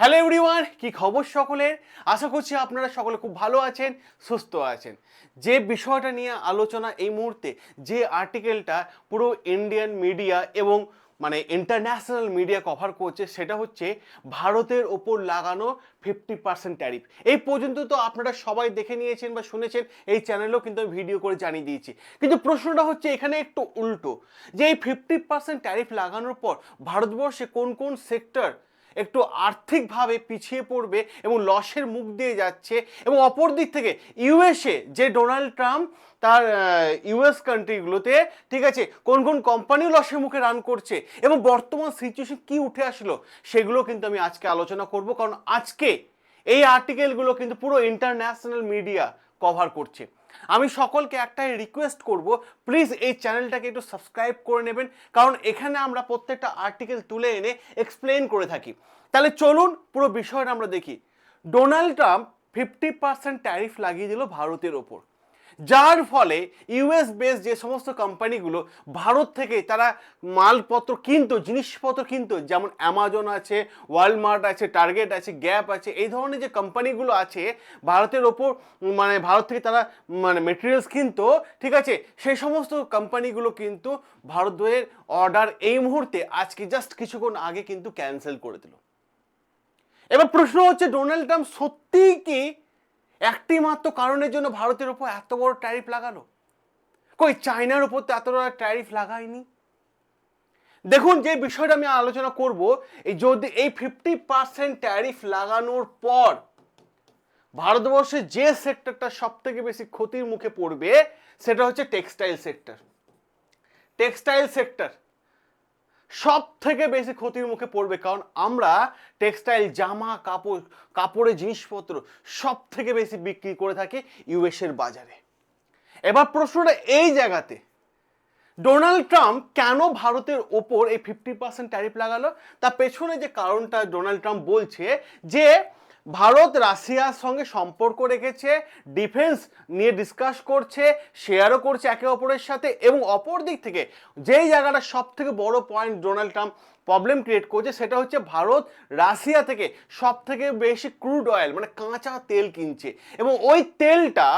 Hello everyone কি খবর সকলের? আশা করছি আপনারা সকলে খুব ভালো আছেন, সুস্থ আছেন। যে বিষয়টা নিয়ে আলোচনা এই মুহূর্তে, যে আর্টিকেলটা পুরো ইন্ডিয়ান মিডিয়া এবং মানে ইন্টারন্যাশনাল মিডিয়া কভার করছে, সেটা হচ্ছে ভারতের ওপর লাগানো ফিফটি পার্সেন্ট ট্যারিফ এই পর্যন্ত তো আপনারা সবাই দেখে নিয়েছেন বা শুনেছেন, এই চ্যানেলেও কিন্তু আমি ভিডিও করে জানিয়ে দিয়েছি। কিন্তু প্রশ্নটা হচ্ছে এখানে একটু উল্টো, যে এই ফিফটি পার্সেন্ট ট্যারিফ লাগানোর পর ভারতবর্ষে কোন কোন সেক্টর একটু আর্থিকভাবে পিছিয়ে পড়বে এবং লসের মুখ দিয়ে যাচ্ছে এবং অপর দিক থেকে ইউএসএ যে ডোনাল্ড ট্রাম্প তার ইউএস কান্ট্রিগুলোতে ঠিক আছে, কোন কোন কোম্পানিও লসের মুখে রান করছে এবং বর্তমান সিচুয়েশন কি উঠে আসলো সেগুলো কিন্তু আমি আজকে আলোচনা করব। কারণ আজকে এই আর্টিকেলগুলো কিন্তু পুরো ইন্টারন্যাশনাল মিডিয়া কভার করছে। আমি সকলকে একটাই রিকোয়েস্ট করব প্লিজ এই চ্যানেলটাকে একটু সাবস্ক্রাইব করে নেবেন, কারণ এখানে আমরা প্রত্যেকটা আর্টিকেল তুলে এনে এক্সপ্লেন করে থাকি। তাহলে চলুন পুরো বিষয়টা আমরা দেখি। Donald Trump fifty percent tariff লাগিয়ে দিল ভারতের ওপর। যার ফলে ইউএস বেস যে সমস্ত কোম্পানিগুলো ভারত থেকে তারা মালপত্র কিনতো, জিনিসপত্র কিনতো, যেমন অ্যামাজন আছে ওয়ালমার্ট আছে টার্গেট আছে গ্যাপ আছে, এই ধরনের যে কোম্পানিগুলো আছে, ভারতের ওপর মানে ভারত থেকে তারা মানে মেটেরিয়ালস কিনতো, ঠিক আছে? সেই সমস্ত কোম্পানিগুলো কিন্তু ভারতের অর্ডার এই মুহূর্তে, আজকে জাস্ট কিছুক্ষণ আগে কিন্তু ক্যান্সেল করে দিল। এবার প্রশ্ন হচ্ছে ডোনাল্ড ট্রাম্প সত্যিই কি একটি মাত্র কারণের জন্য ভারতের ওপর এত বড় ট্যারিফ লাগালো? কই চায়নার ওপর তো এত বড় ট্যারিফ লাগায়নি? দেখুন, যে বিষয়টা আমি আলোচনা করব, এই যদি এই ফিফটি পার্সেন্ট ট্যারিফ লাগানোর পর ভারতবর্ষের যে সেক্টরটা সব থেকে বেশি ক্ষতির মুখে পড়বে, সেটা হচ্ছে টেক্সটাইল সেক্টর টেক্সটাইল সেক্টর সব থেকে বেশি ক্ষতির মুখে পড়বে, কারণ আমরা টেক্সটাইল জামা, কাপড়, কাপড়ের জিনিসপত্র সব থেকে বেশি বিক্রি করে থাকি ইউএসের বাজারে। এবার প্রশ্নটা এই জায়গাতে ডোনাল্ড ট্রাম্প কেন ভারতের ওপর এই ফিফটি পার্সেন্ট ট্যারিফ লাগালো? তার পেছনে যে কারণটা ডোনাল্ড ট্রাম্প বলছে যে ভারত রাশিয়ার সঙ্গে সম্পর্ক রেখেছে ডিফেন্স নিয়ে ডিসকাস করছে শেয়ারও করছে একে অপরের সাথে এবং অপর দিক থেকে যেই জায়গাটা সব থেকে বড় point Donald Trump problem create করছে সেটা হচ্ছে ভারত রাশিয়া থেকে সব থেকে বেশি ক্রুড অয়েল মানে কাঁচা তেল কিনছে। এবং ওই তেলটা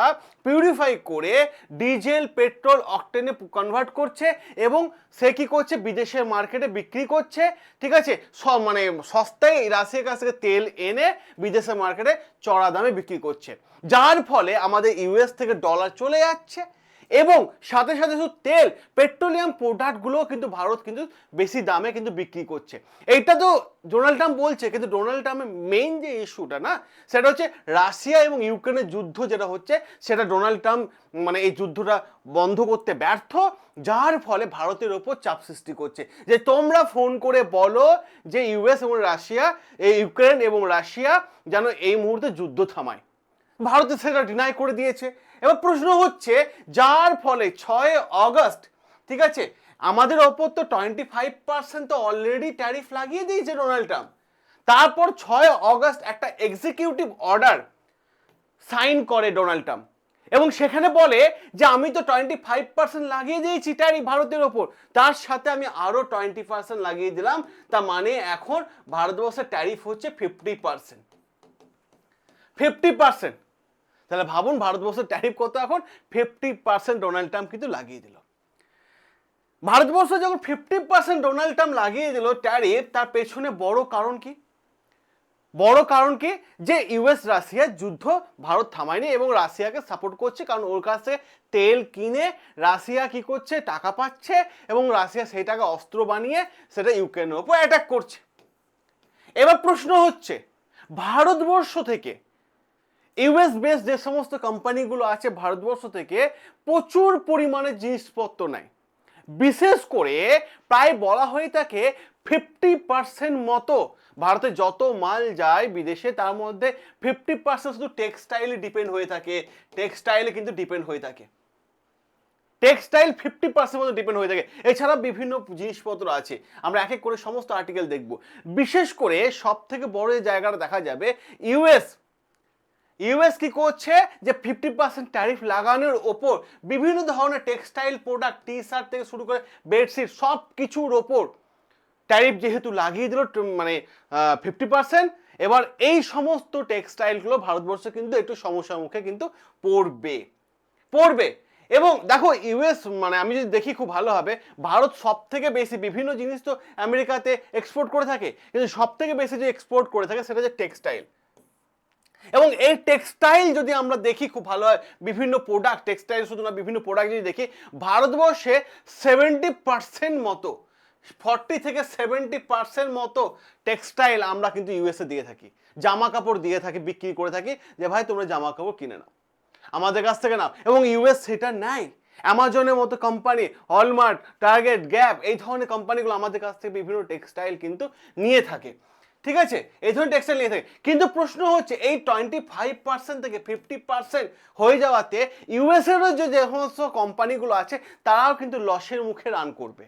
পিউরিফাই করে ডিজেল পেট্রোল অকটেনে কনভার্ট করছে এবং সে কী করছে? বিদেশের মার্কেটে বিক্রি করছে। ঠিক আছে? সব মানে সস্তায় রাশিয়ার কাছ থেকে তেল এনে বিদেশের মার্কেটে চড়া দামে বিক্রি করছে। যার ফলে আমাদের ইউএস থেকে ডলার চলে যাচ্ছে। এবং সাথে সাথে শুধু তেল, পেট্রোলিয়াম প্রোডাক্টগুলোও কিন্তু ভারত কিন্তু বেশি দামে কিন্তু বিক্রি করছে। এইটা তো ডোনাল্ড ট্রাম্প বলছে, কিন্তু ডোনাল্ড ট্রাম্পের মেইন যে ইস্যুটা না, সেটা হচ্ছে রাশিয়া এবং ইউক্রেনের যুদ্ধ যেটা হচ্ছে, সেটা ডোনাল্ড ট্রাম্প মানে এই যুদ্ধটা বন্ধ করতে ব্যর্থ, যার ফলে ভারতের ওপর চাপ সৃষ্টি করছে। যে তোমরা ফোন করে বলো যে ইউএস এবং রাশিয়া এই ইউক্রেন এবং রাশিয়া যেন এই মুহূর্তে যুদ্ধ থামায়। ভারতে সেটা ডিনাই করে দিয়েছে। এবার প্রশ্ন হচ্ছে, যার ফলে ছয় অগস্ট, ঠিক আছে, আমাদের ওপর তো টোয়েন্টি ফাইভ পার্সেন্ট তো অলরেডি ট্যারিফ লাগিয়ে দিয়েছে ডোনাল্ড ট্রাম্প। তারপর ছয় অগস্ট একটা এক্সিকিউটিভ অর্ডার সাইন করে ডোনাল্ড ট্রাম্প। এবং সেখানে বলে যে, আমি তো টোয়েন্টি ফাইভ পার্সেন্ট লাগিয়ে দিয়েছি ট্যারিফ ভারতের ওপর। তার সাথে আমি আরও টোয়েন্টি পার্সেন্ট লাগিয়ে দিলাম। তা মানে এখন ভারতবর্ষের ট্যারিফ হচ্ছে ফিফটি পার্সেন্ট ফিফটি পার্সেন্ট তাহলে ভাবুন ভারতবর্ষের ট্যারিফ কত এখন? ফিফটি পার্সেন্ট ডোনাল্ড ট্রাম্প কিন্তু লাগিয়ে দিল। ভারতবর্ষ যখন ফিফটি পার্সেন্ট ডোনাল্ড ট্রাম্প লাগিয়ে দিল ট্যারিফ তার পেছনে বড় কারণ কি? বড় কারণ কি? যে ইউএস রাশিয়ার যুদ্ধ ভারত থামায়নি এবং রাশিয়াকে সাপোর্ট করছে, কারণ ওর কাছে তেল কিনে রাশিয়া কি করছে? টাকা পাচ্ছে এবং রাশিয়া সেই টাকা অস্ত্র বানিয়ে সেটা ইউক্রেনের ওপর অ্যাটাক করছে। এবার প্রশ্ন হচ্ছে, ভারতবর্ষ থেকে ইউএস বেস যে সমস্ত কোম্পানিগুলো আছে ভারতবর্ষ থেকে প্রচুর পরিমাণে জিনিসপত্র নেয়। বিশেষ করে প্রায় বলা হয়ে থাকে ফিফটি পার্সেন্ট মতো ভারতে যত মাল যায় বিদেশে, তার মধ্যে ফিফটি পার্সেন্ট শুধু টেক্সটাইলে ডিপেন্ড হয়ে থাকে। টেক্সটাইলে কিন্তু ডিপেন্ড হয়ে থাকে। টেক্সটাইল ফিফটি পার্সেন্ট মতো ডিপেন্ড হয়ে থাকে। এছাড়া বিভিন্ন জিনিসপত্র আছে। আমরা এক এক করে সমস্ত আর্টিকেল দেখব। বিশেষ করে সব থেকে বড় জায়গাটা দেখা যাবে ইউএস ইউএস কি করছে? যে ফিফটি পার্সেন্ট ট্যারিফ লাগানোর ওপর বিভিন্ন ধরনের টেক্সটাইল প্রোডাক্ট টি শার্ট থেকে শুরু করে বেডশিট সব কিছুর ওপর ট্যারিফ যেহেতু লাগিয়ে দিল মানে ফিফটি পার্সেন্ট এবার এই সমস্ত টেক্সটাইলগুলো ভারতবর্ষে কিন্তু একটু সমস্যার মুখে কিন্তু পড়বে পড়বে। এবং দেখো ইউএস মানে আমি যদি দেখি খুব ভালো হবে, ভারত সব থেকে বেশি, বিভিন্ন জিনিস তো আমেরিকাতে এক্সপোর্ট করে থাকে, কিন্তু সব থেকে বেশি যে এক্সপোর্ট করে থাকে সেটা হচ্ছে টেক্সটাইল এবং এই টেক্সটাইল যদি আমরা দেখি, খুব ভালো হয়, বিভিন্ন প্রোডাক্ট টেক্সটাইল শুধু না, বিভিন্ন প্রোডাক্ট যদি দেখি, ভারতবর্ষে সেভেন্টি পার্সেন্ট মতো ফর্টি থেকে সেভেন্টি পার্সেন্ট মতো টেক্সটাইল আমরা কিন্তু ইউএসএ দিয়ে থাকি। জামা কাপড় দিয়ে থাকি, বিক্রি করে থাকি, যে ভাই তোমরা জামা কাপড় কিনে নাও, আমাদের কাছ থেকে নাও। এবং ইউএস সেটা নাই। অ্যামাজনের মতো কোম্পানি হলমার্ট টার্গেট গ্যাপ এই ধরনের কোম্পানিগুলো আমাদের কাছ থেকে বিভিন্ন টেক্সটাইল কিন্তু নিয়ে থাকে। ঠিক আছে? এই ধরনের টেক্সটাইল নিয়ে থাকে। কিন্তু প্রশ্ন হচ্ছে, এই টোয়েন্টি ফাইভ পার্সেন্ট থেকে ফিফটি পার্সেন্ট হয়ে যাওয়াতে ইউএসএরও যে যে সমস্ত কোম্পানিগুলো আছে, তারাও কিন্তু লসের মুখে রান করবে।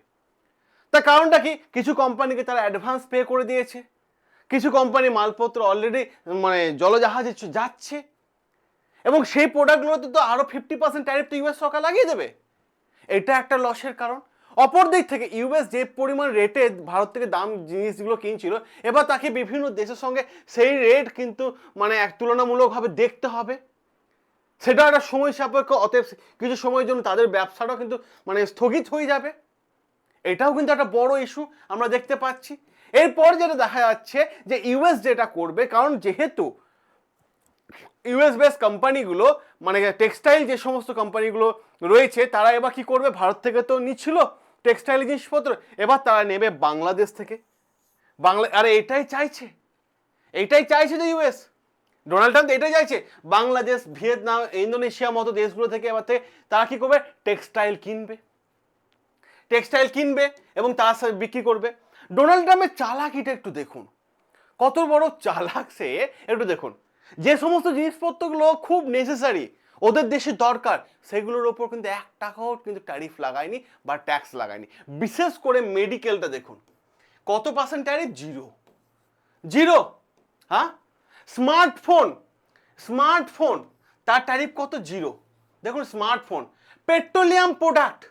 তার কারণটা কি? কিছু কোম্পানিকে তারা অ্যাডভান্স পে করে দিয়েছে। কিছু কোম্পানি মালপত্র অলরেডি মানে জলজাহাজে যাচ্ছে। এবং সেই প্রোডাক্টগুলোতে তো আরও ফিফটি পার্সেন্ট ট্যারিফ তো ইউএস সরকার লাগিয়ে দেবে। এটা একটা লসের কারণ। অপর দিক থেকে ইউএস যে পরিমাণ রেটে ভারত থেকে দাম জিনিসগুলো কিনছিল, এবার তাকে বিভিন্ন দেশের সঙ্গে সেই রেট কিন্তু মানে এক তুলনামূলকভাবে দেখতে হবে। সেটা একটা সময় সাপেক্ষ, অতএব কিছু সময়ের জন্য তাদের ব্যবসাটাও কিন্তু মানে স্থগিত হয়ে যাবে। এটাও কিন্তু একটা বড় ইস্যু আমরা দেখতে পাচ্ছি। এরপর যেটা দেখা যাচ্ছে যে ইউএস যেটা করবে, কারণ যেহেতু ইউএস বেস কোম্পানিগুলো মানে টেক্সটাইল যে সমস্ত কোম্পানিগুলো রয়েছে, তারা এবার কি করবে? ভারত থেকে তো নিচ্ছিল। টেক্সটাইল জিনিসপত্র। এবার তারা নেবে বাংলাদেশ থেকে। বাংলা আরে এটাই চাইছে। এইটাই চাইছে যে ইউএস। ডোনাল্ড ট্রাম্প এটাই চাইছে। বাংলাদেশ, ভিয়েতনাম, ইন্দোনেশিয়া মতো দেশগুলো থেকে এবার থেকে তারা কী করবে? টেক্সটাইল কিনবে। টেক্সটাইল কিনবে এবং তার সাথে বিক্রি করবে। ডোনাল্ড ট্রাম্পের চালাকিটা একটু দেখুন। কত বড় চালাক সে, একটু দেখুন। যে সমস্ত জিনিসপত্রগুলো খুব নেসেসারি ওদের দেশে দরকার। সেগুলোর ওপর কিন্তু এক টাকাও কিন্তু ট্যারিফ লাগায়নি বা ট্যাক্স লাগায়নি। বিশেষ করে মেডিকেলটা দেখুন। কত পার্সেন্ট ট্যারিফ জিরো জিরো হ্যাঁ? স্মার্টফোন স্মার্টফোন তার ট্যারিফ কত? জিরো দেখুন smartphone petroleum product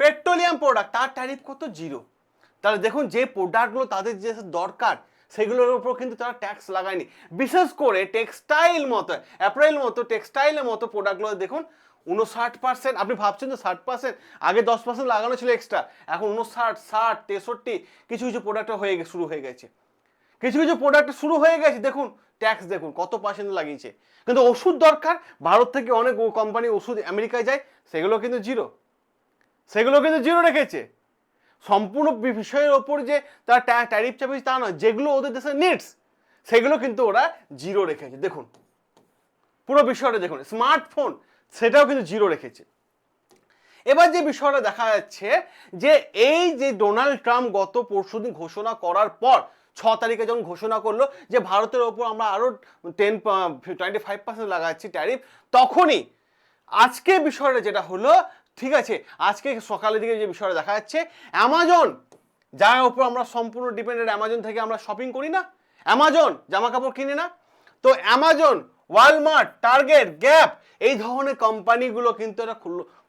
petroleum product তার ট্যারিফ কত? জিরো তাহলে দেখুন, যে প্রোডাক্টগুলো তাদের যে দরকার সেগুলোর উপর কিন্তু তারা ট্যাক্স লাগায়নি। বিশেষ করে টেক্সটাইল মতো অ্যাপ্রাইল মতো টেক্সটাইলের মতো প্রোডাক্টগুলো দেখুন উনষাট পার্সেন্ট আপনি ভাবছেন তো ষাট পার্সেন্ট আগে দশ পার্সেন্ট লাগানো ছিল এক্সট্রা এখন উনষাট ষাট, তেষট্টি, কিছু কিছু প্রোডাক্ট হয়ে শুরু হয়ে গেছে। কিছু কিছু প্রোডাক্ট শুরু হয়ে গেছে, দেখুন ট্যাক্স দেখুন, কত পার্সেন্ট লাগিয়েছে। কিন্তু ওষুধ দরকার, ভারত থেকে অনেক কোম্পানি ওষুধ আমেরিকায় যায়, সেগুলো কিন্তু জিরো সেগুলো কিন্তু জিরো রেখেছে। সম্পূর্ণ বিষয়ের ওপর যে তারা ট্যারিফ চাপিয়েছে তা নয়, যেগুলো ওদের দেশের নিডস সেগুলো কিন্তু ওরা জিরো রেখেছে। দেখুন, পুরো বিষয়টা দেখুন স্মার্টফোন সেটাও কিন্তু জিরো রেখেছে। এবার যে বিষয়টা দেখা যাচ্ছে যে এই যে ডোনাল্ড ট্রাম্প গত পরশুদিন ঘোষণা করার পর, ছ তারিখে যখন ঘোষণা করল যে ভারতের ওপর আমরা আরও টেন টোয়েন্টি ফাইভ পার্সেন্ট লাগাচ্ছি ট্যারিফ তখনই আজকে বিষয়টা যেটা হলো ঠিক আছে? আজকে সকালের দিকে যে বিষয়টা দেখা যাচ্ছে অ্যামাজন যার ওপর আমরা সম্পূর্ণ ডিপেন্ডেন্ট অ্যামাজন থেকে আমরা শপিং করি না। অ্যামাজন জামা কাপড় কিনে না। তো অ্যামাজন ওয়ালমার্ট টার্গেট গ্যাপ এই ধরনের কোম্পানিগুলো কিন্তু এটা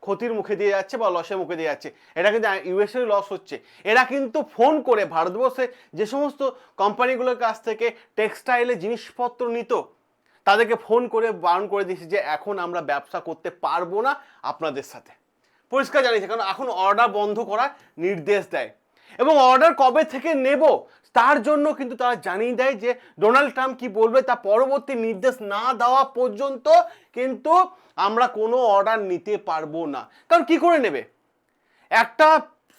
ক্ষতির মুখে দিয়ে যাচ্ছে বা লসের মুখে দিয়ে যাচ্ছে। এটা কিন্তু ইউএসএর লস হচ্ছে। এরা কিন্তু ফোন করে ভারতবর্ষে যে সমস্ত কোম্পানিগুলোর কাছ থেকে টেক্সটাইলের জিনিসপত্র নিত, তাদেরকে ফোন করে বারণ করে দিয়েছে যে এখন আমরা ব্যবসা করতে পারব না আপনাদের সাথে। পরিষ্কার জানিয়েছে, কারণ এখন অর্ডার বন্ধ করার নির্দেশ দেয়। এবং অর্ডার কবে থেকে নেব, তার জন্য কিন্তু তারা জানিয়ে দেয় যে ডোনাল্ড ট্রাম্প কি বলবে, তা পরবর্তী নির্দেশ না দেওয়া পর্যন্ত কিন্তু আমরা কোনো অর্ডার নিতে পারব না। কারণ কি করে নেবে? একটা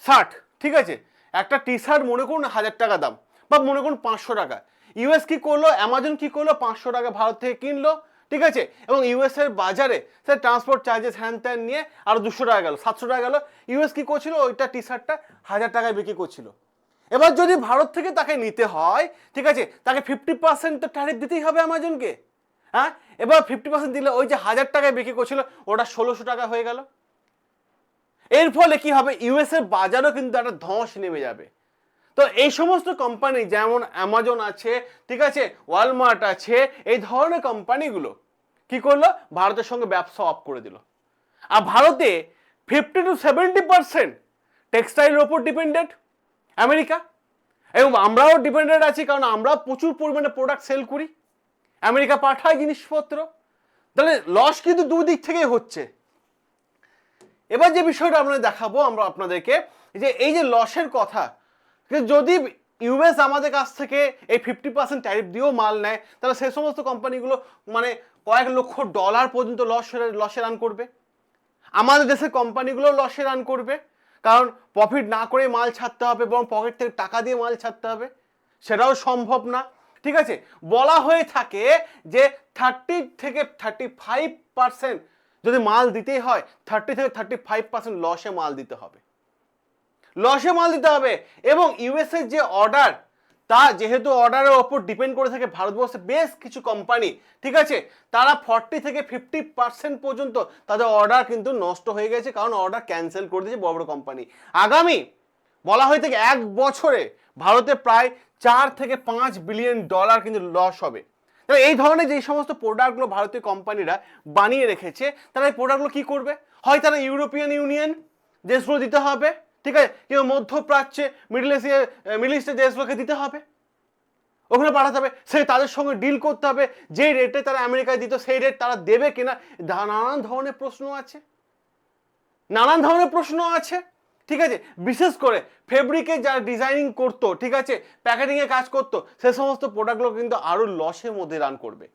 শার্ট ঠিক আছে? একটা টি শার্ট মনে করুন হাজার টাকা দাম, বা মনে করুন পাঁচশো টাকা। ইউএস কি করল অ্যামাজন কি করল, পাঁচশো টাকা ভারত থেকে কিনলো ঠিক আছে? এবং ইউএস এর বাজারে সে ট্রান্সপোর্ট চার্জেস হ্যান ত্যান নিয়ে আরও দুশো টাকা গেল, সাতশো টাকা গেল। ইউএস কি করছিল? ওইটা টি শার্টটা হাজার টাকায় বিক্রি করছিল। এবার যদি ভারত থেকে তাকে নিতে হয়, ঠিক আছে? তাকে ফিফটি পার্সেন্ট তো ট্যারিফ দিতেই হবে অ্যামাজনকে হ্যাঁ? এবার ফিফটি পার্সেন্ট দিলে ওই যে হাজার টাকায় বিক্রি করছিল, ওটা ষোলোশো টাকা হয়ে গেল। এর ফলে কি হবে? ইউএস এর বাজারও কিন্তু একটা ধস নেমে যাবে। তো এই সমস্ত কোম্পানি যেমন অ্যামাজন আছে, ঠিক আছে ওয়ালমার্ট আছে, এই ধরনের কোম্পানিগুলো কি করল? ভারতের সঙ্গে ব্যবসা অফ করে দিল। আর ভারতে ফিফটি টু সেভেন্টি পার্সেন্ট টেক্সটাইলের ওপর ডিপেন্ডেন্ট আমেরিকা। এবং আমরাও ডিপেন্ডেন্ট আছি, কারণ আমরা প্রচুর পরিমাণে প্রোডাক্ট সেল করি। আমেরিকা পাঠায় জিনিসপত্র। তাহলে লস কিন্তু দুই দিক থেকেই হচ্ছে। এবার যে বিষয়টা আমরা দেখাবো, আমরা আপনাদেরকে, যে এই যে লসের কথা যদি ইউএস আমাদের কাছ থেকে এই ফিফটি পার্সেন্ট ট্যারিফ দিয়েও মাল নেয়, তাহলে সেই সমস্ত কোম্পানিগুলো মানে কয়েক লক্ষ ডলার পর্যন্ত লস লসে রান করবে। আমাদের দেশের কোম্পানিগুলো লসে রান করবে, কারণ প্রফিট না করে মাল ছাড়তে হবে এবং পকেট থেকে টাকা দিয়ে মাল ছাড়তে হবে, সেটাও সম্ভব না। ঠিক আছে? বলা হয়ে থাকে যে থার্টি থেকে থার্টি ফাইভ পার্সেন্ট যদি মাল দিতেই হয় থার্টি থেকে থার্টি ফাইভ পার্সেন্ট লসে মাল দিতে হবে। লসে মাল দিতে হবে। এবং ইউএসএর যে অর্ডার তা যেহেতু অর্ডারের ওপর ডিপেন্ড করে থাকে ভারতবর্ষে বেশ কিছু কোম্পানি ঠিক আছে? তারা ফর্টি থেকে ফিফটি পার্সেন্ট পর্যন্ত তাদের অর্ডার কিন্তু নষ্ট হয়ে গেছে, কারণ অর্ডার ক্যান্সেল করে দিয়েছে বড় বড় কোম্পানি আগামী, বলা হয়ে থাকে এক বছরে ভারতে প্রায় চার থেকে পাঁচ বিলিয়ন ডলার কিন্তু লস হবে। তাহলে এই ধরনের যে সমস্ত প্রোডাক্টগুলো ভারতীয় কোম্পানিরা বানিয়ে রেখেছে, তারা এই প্রোডাক্টগুলো কী করবে? হয় তারা ইউরোপিয়ান ইউনিয়ন দেশগুলো দিতে হবে ঠিক আছে? কিংবা মধ্যপ্রাচ্যে মিডল এশিয়া মিডল ইস্টের দেশগুলোকে দিতে হবে, ওখানে পাঠাতে হবে, সে তাদের সঙ্গে ডিল করতে হবে, যে রেটে তারা আমেরিকায় দিত, সেই রেট তারা দেবে কিনা নানান ধরনের প্রশ্ন আছে। নানান ধরনের প্রশ্ন আছে, ঠিক আছে? বিশেষ করে ফেব্রিকে যারা ডিজাইনিং করতো, ঠিক আছে? প্যাকেটিংয়ে কাজ করতো, সে সমস্ত প্রোডাক্টগুলো কিন্তু আরও লসের মধ্যে রান করবে।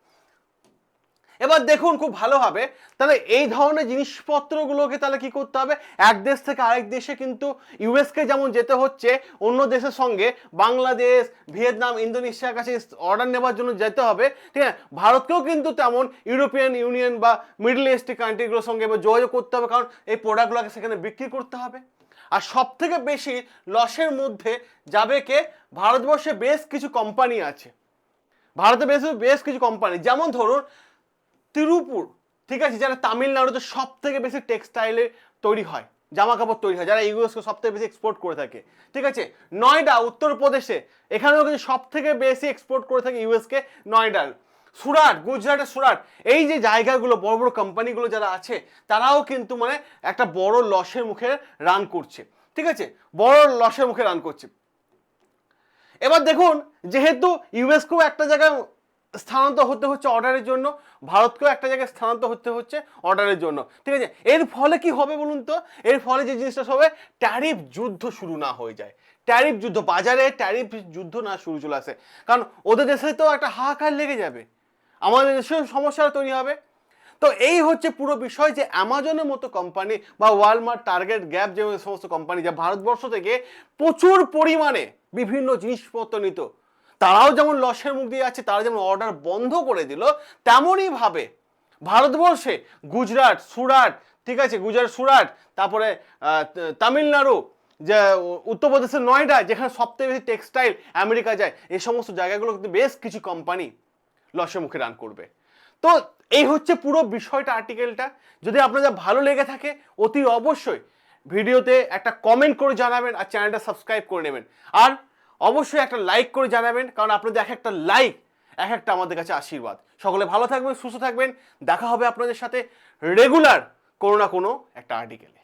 এবার দেখুন খুব ভালো হবে। তাহলে এই ধরনের জিনিসপত্রগুলোকে তাহলে কি করতে হবে? এক দেশ থেকে আরেক দেশে কিন্তু ইউএসকে যেমন যেতে হচ্ছে, অন্য দেশের সঙ্গে বাংলাদেশ, ভিয়েতনাম, ইন্দোনেশিয়ার কাছে অর্ডার নেওয়ার জন্য যেতে হবে। ঠিক আছে? ভারতকেও কিন্তু তেমন ইউরোপিয়ান ইউনিয়ন বা মিডল ইস্ট কান্ট্রিগুলোর সঙ্গে এবার যোগাযোগ করতে হবে, কারণ এই প্রোডাক্টগুলোকে সেখানে বিক্রি করতে হবে। আর সব থেকে বেশি লসের মধ্যে যাবে কে? ভারতবর্ষে বেশ কিছু কোম্পানি আছে। ভারতে বেশ বেশ কিছু কোম্পানি যেমন ধরুন তিরুপুর, ঠিক আছে যারা তামিলনাড়ুতে সব থেকে বেশি টেক্সটাইলে তৈরি হয় জামা কাপড় তৈরি হয়, যারা ইউএসকে সব থেকে বেশি এক্সপোর্ট করে থাকে, ঠিক আছে? নয়ডা উত্তরপ্রদেশে, এখানেও কিন্তু সব থেকে বেশি এক্সপোর্ট করে থাকে ইউএসকে নয়ডার সুরাট, গুজরাটের সুরাট, এই যে জায়গাগুলো, বড় বড় কোম্পানিগুলো যারা আছে, তারাও কিন্তু মানে একটা বড় লসের মুখে রান করছে, ঠিক আছে? বড় লসের মুখে রান করছে। এবার দেখুন, যেহেতু ইউএসকেও একটা জায়গায় স্থানান্তর হতে হচ্ছে অর্ডারের জন্য। ভারতকেও একটা জায়গায় স্থানান্তর হতে হচ্ছে অর্ডারের জন্য। ঠিক আছে? এর ফলে কি হবে বলুন তো? এর ফলে যে জিনিসটা হবে, ট্যারিফ যুদ্ধ শুরু না হয়ে যায়। ট্যারিফ যুদ্ধ, বাজারে ট্যারিফ যুদ্ধ না শুরু চলে আসে। কারণ ওদের দেশে তো একটা হাহাকার লেগে যাবে। আমাদের দেশেও সমস্যা তৈরি হবে। তো এই হচ্ছে পুরো বিষয় যে অ্যামাজনের মতো কোম্পানি বা ওয়ালমার্ট, টার্গেট, গ্যাপ যে সমস্ত কোম্পানি যা ভারতবর্ষ থেকে প্রচুর পরিমাণে বিভিন্ন জিনিসপত্র নিত। তারাও যেমন লসের মুখ দিয়ে যাচ্ছে, তারা যেমন অর্ডার বন্ধ করে দিল, তেমনই ভাবে ভারতবর্ষে গুজরাট, সুরাট, ঠিক আছে, গুজরাট, সুরাট, তারপরে তামিলনাড়ু, যে উত্তরপ্রদেশের নয়ডা, যেখানে সবথেকে বেশি টেক্সটাইল আমেরিকা যায় এই সমস্ত জায়গাগুলো কিন্তু বেশ কিছু কোম্পানি লসের মুখে রান করবে। তো এই হচ্ছে পুরো বিষয়টা আর্টিকেলটা যদি আপনাদের ভালো লেগে থাকে, অতি অবশ্যই ভিডিওতে একটা কমেন্ট করে জানাবেন আর চ্যানেলটা সাবস্ক্রাইব করে নেবেন। আর অবশ্যই একটা লাইক করে জানাবেন, কারণ আপনাদের এক একটা লাইক এক একটা আমাদের কাছে আশীর্বাদ। সকলে ভালো থাকবেন, সুস্থ থাকবেন। দেখা হবে আপনাদের সাথে রেগুলার কোনো না কোনো একটা আর্টিকেলে